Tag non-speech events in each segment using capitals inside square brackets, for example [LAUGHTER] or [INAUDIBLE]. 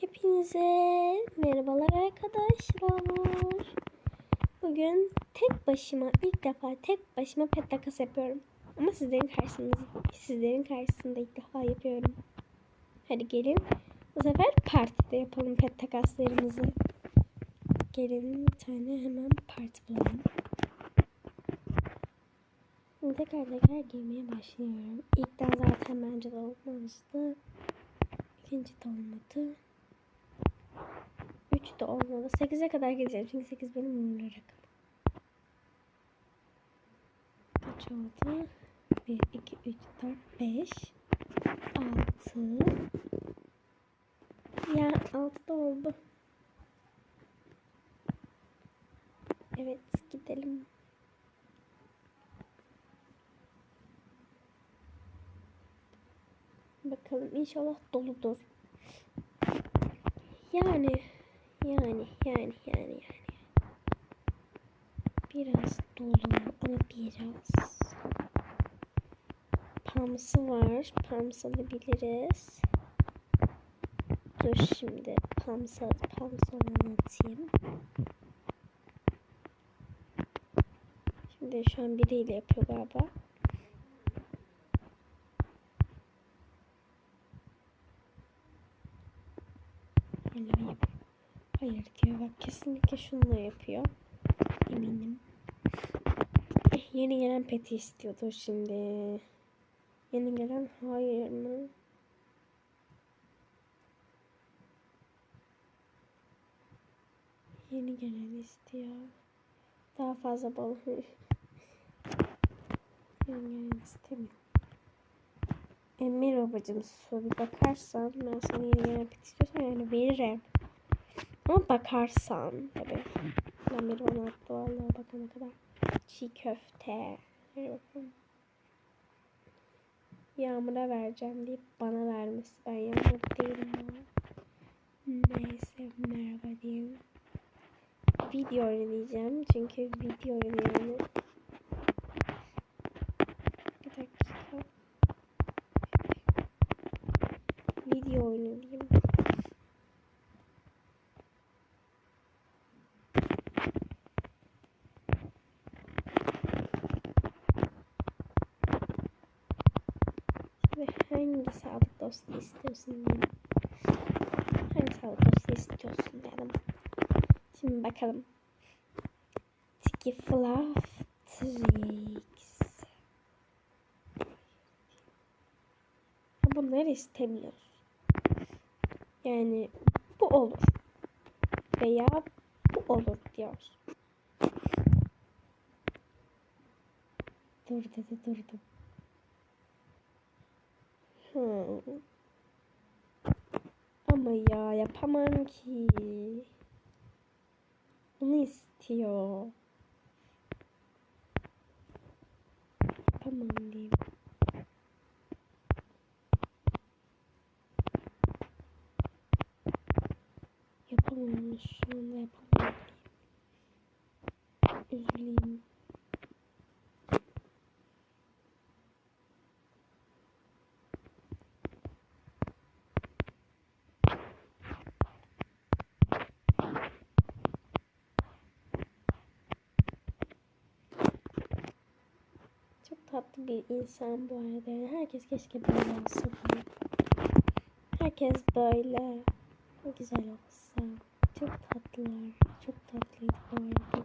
Hepinize merhabalar arkadaşlar. Bugün tek başıma ilk defa tek başıma pet takas yapıyorum. Ama sizlerin karşısında sizlerin karşısında ilk defa yapıyorum. Hadi gelin. Bu sefer partide yapalım pet takaslarımızı. Gelin bir tane hemen parti bulalım. Şimdi tekrar tekrar girmeye başlıyorum. İlkten zaten bence de olmamıştı. İkinci de olmadı. 3 de olmadı. 8'e kadar gideceğim. Çünkü 8 benim uğurlu rakam. Kaç oldu? 1, 2, 3, 4, 5, 6. Ya 6 da oldu. Evet gidelim. Bakalım inşallah doludur. Yani yani yani yani yani. Biraz dolu ama biraz. Pamsı var. Pams alabiliriz. Dur şimdi pamsa pamsa olanı atayım. Şimdi şu an biriyle yapıyor galiba. Bak kesinlikle şununla yapıyor. Eminim. Eh, yeni gelen peti istiyordur şimdi. Yeni gelen hayır mı? Yeni gelen istiyor. Daha fazla bal. [LAUGHS] Yeni gelen istemiyor. Emir babacım bir bakarsan ben sana yeni gelen pet istiyorsan yani veririm. Ama bakarsan tabii. Ben bir bana attı vallahi bakana kadar. Çiğ köfte. Hadi bakalım. Yağmur'a vereceğim deyip bana vermesi. Ben yağmur değilim ama. Neyse merhaba diyeyim. Video oynayacağım. Çünkü video oynuyorum. Bir dakika. Video oynayayım. Ve hangi dostu istiyorsun benim? Hangi sağlık dostu istiyorsun dedim. Şimdi bakalım. Tiki Fluff Tricks. Bunları istemiyoruz. Yani bu olur. Veya bu olur diyoruz. Dur dedi durdum. Ama ya yapamam ki. Bunu istiyor. Yapamam diyeyim. Yapamam şu anda yapamam. Üzüleyim. Çok tatlı bir insan bu arada. Yani herkes keşke böyle olsa. Herkes böyle güzel olsa. Çok tatlılar. Çok tatlıydı bu arada.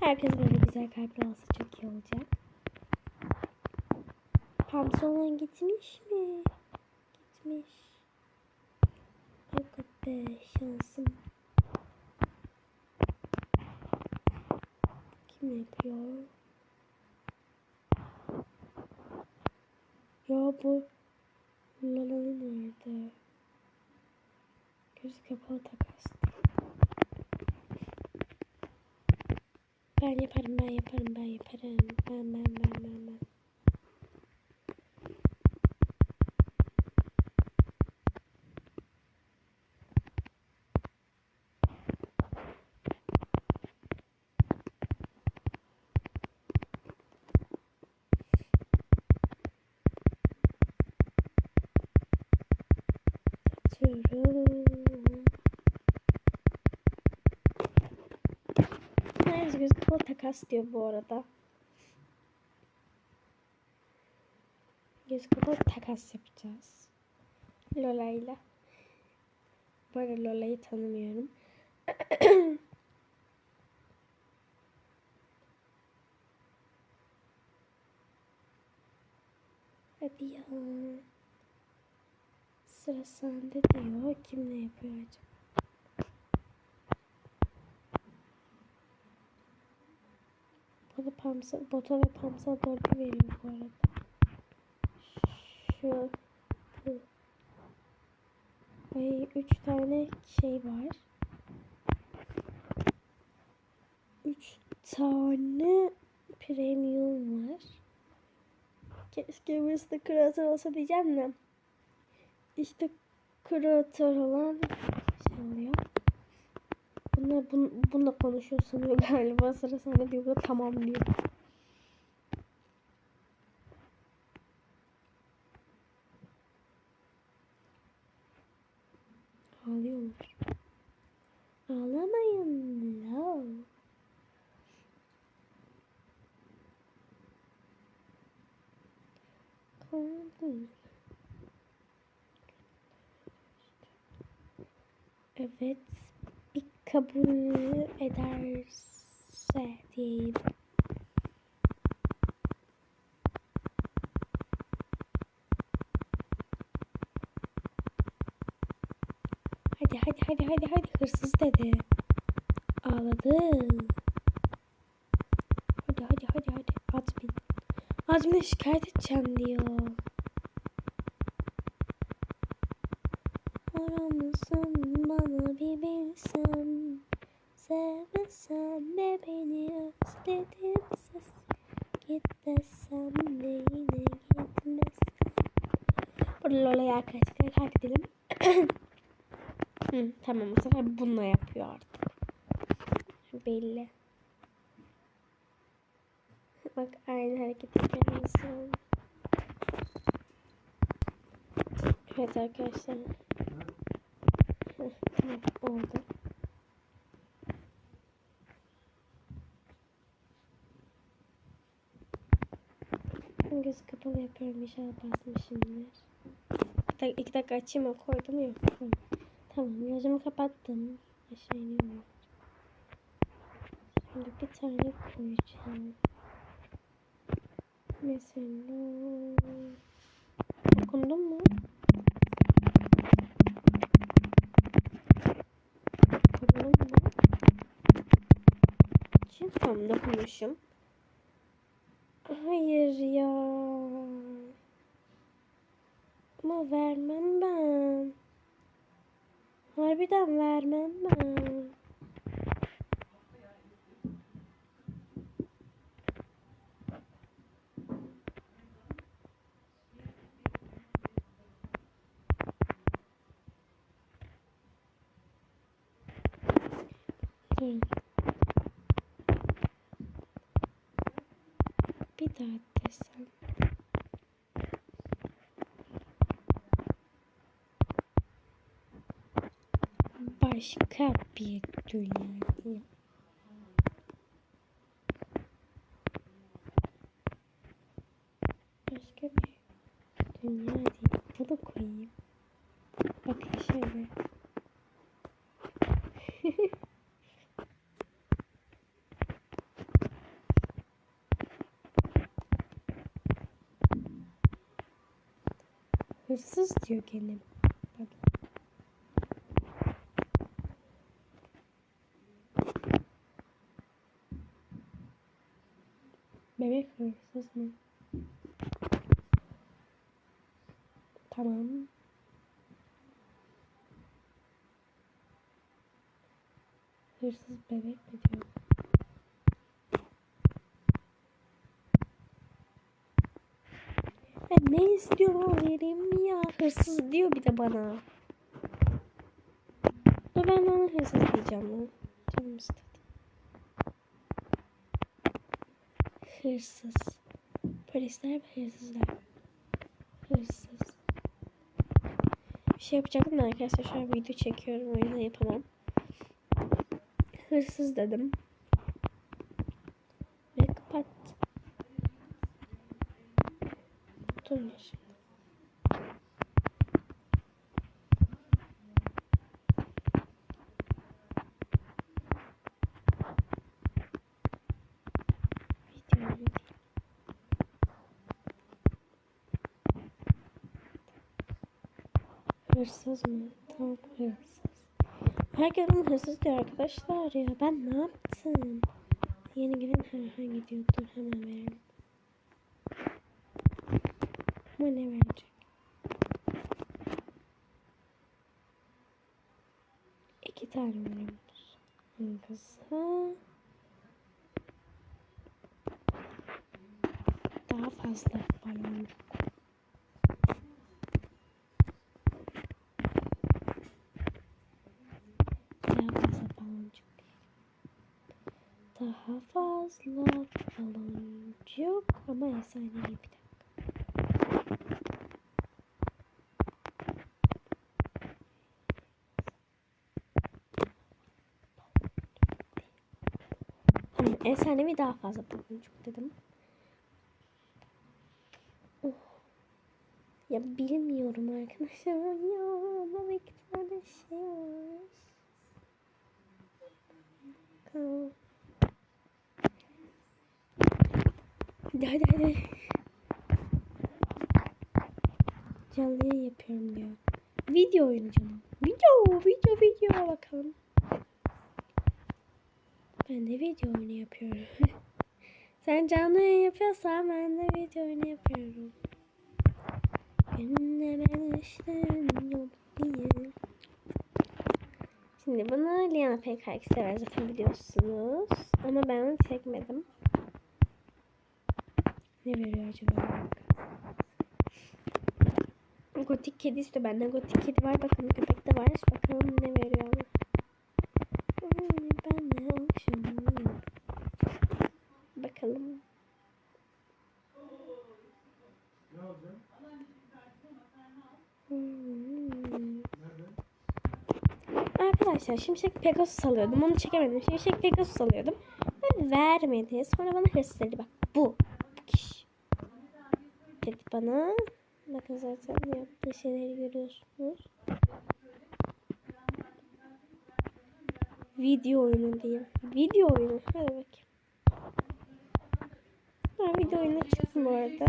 Herkes böyle güzel kalpli olsa çok iyi olacak. Pamsı olan gitmiş mi? Gitmiş. Yok be şansım. Kim yapıyor? Bu Lala'nın nerede? Gözü kapalı takas. Ben yaparım, ben yaparım, ben yaparım. Ben, ben, ben, ben, ben. 100 lira takas diyor bu arada. 100 lira takas yapacağız. Lola ile. Bu arada Lola'yı tanımıyorum. [COUGHS] Hadi ya. Sıra sende diyor. Kim ne yapıyor acaba? Pamsa, Bota ve Pamsa dörtlü veriyor bu arada. Şu. Ay üç tane şey var. Üç tane premium var. Keşke burası da kreatör olsa diyeceğim de. İşte kreatör olan şey oluyor. Bunlar bun, bununla konuşuyor sanıyor galiba. Sıra sende diyor. Tamam diyor. Ağlıyorlar. Ağlamayın. No. Evet. Kabul ederse diyeyim. Hadi hadi hadi hadi hadi hırsız dedi. Ağladı. Hadi hadi hadi hadi. Admin. Admin'e şikayet edeceğim diyor. Aramızın bana bir bilsen Sevmesen de beni özledim ses Git desem de yine gitmezsen Burada Lola'yı arkadaşlar kaydedelim Hı, Tamam bu sefer bununla yapıyor artık Belli Bak aynı hareket yapıyoruz Evet arkadaşlar oldu. Göz kapalı yapıyorum inşallah basmışımdır. Bir dakika, iki dakika açayım mı? Koydum. Tamam. Tamam gözümü kapattım. Aşağı iniyorum. Şimdi bir tane koyacağım. Mesela okundun mu? Okundun mu? Şimdi tam dokunmuşum. Hayır ya. Ama vermem ben. Harbiden vermem ben. Dur. Bir daha Başka bir dünya değil. Başka bir dünya değil. Bunu koyayım. Bakın şöyle. [LAUGHS] Hırsız diyor gene. Bak. Bebek hırsız mı? Tamam. Hırsız bebek mi diyor? Ben ne istiyorum o vereyim ya. Hırsız diyor bir de bana. Dur ben ona hırsız diyeceğim lan. Canım istedi. Hırsız. Polisler hep hırsızlar. Hırsız. Bir şey yapacaktım da arkadaşlar şu an video çekiyorum o yüzden yapamam. Hırsız dedim. Ve kapat. Dur. Hırsız mı? Tamam hırsız. Herkes bana hırsız diyor arkadaşlar ya. Ben ne yaptım? Yeni gelen herhangi gidiyor. Dur hemen verelim. Ama ne verecek? İki tane veriyoruz. Hızlı. Daha fazla baloncuk. Daha fazla baloncuk. Daha fazla baloncuk ama efsanevi bir dakika. Tamam efsanevi daha fazla baloncuk dedim. Oh. Ya bilmiyorum arkadaşlar ya bana iki tane şey var. Bakalım. Hadi hadi hadi. Canlı yayın yapıyorum diyor. Video oyunu canım. Video, video, video bakalım. Ben de video oyunu yapıyorum. [LAUGHS] Sen canlı yayın yapıyorsan ben de video oyunu yapıyorum. Benimle ben işlerim yok diye. Şimdi bunu Liana PKX sever zaten biliyorsunuz. Ama ben onu çekmedim. Ne veriyor acaba? Gotik kedi istiyor. Bende gotik kedi var. Bakalım köpek de var. Bakalım ne veriyor. Hmm, Ben ne olmuşum? Bakalım. Hmm. Arkadaşlar Şimşek Pegasus alıyordum. Onu çekemedim. Şimşek Pegasus alıyordum. Ben vermedi. Sonra bana hırs dedi. Bak bu. Bana. Bakın zaten yaptığı şeyleri görüyorsunuz. Video oyunu diyeyim. Video oyunu. Hadi bakayım. Ha, video oyunu çıktı bu arada.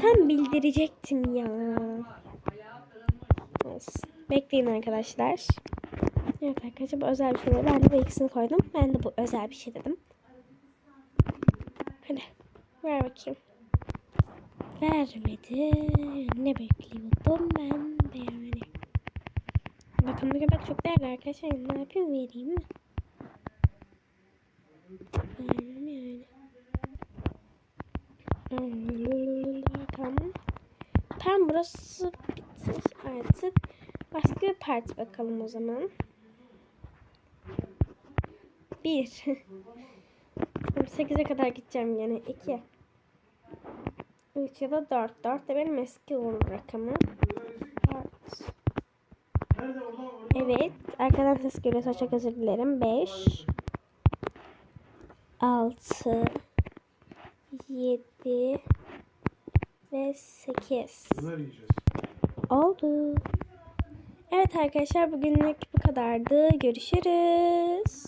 Tam bildirecektim ya. Bekleyin arkadaşlar. Evet arkadaşlar bu özel bir şey değil. Ben de bu ikisini koydum. Ben de bu özel bir şey dedim. Hadi ver bakayım. Vermedi. Ne bekliyordum ben de yani. Bakın köpek çok değerli arkadaşlar. Ne yapayım vereyim mi? Vermem yani. Tamam. Tam burası bitmiş artık. Başka bir parti bakalım o zaman. Bir. [LAUGHS] 8'e kadar gideceğim yine. 2. 3 ya da 4. 4 de benim eski uğur rakamım. 4. Evet. Arkadan ses geliyorsa çok özür dilerim. 5. 6. 7. Ve 8. Neler yiyeceğiz? Oldu. Evet arkadaşlar bugünlük bu kadardı. Görüşürüz.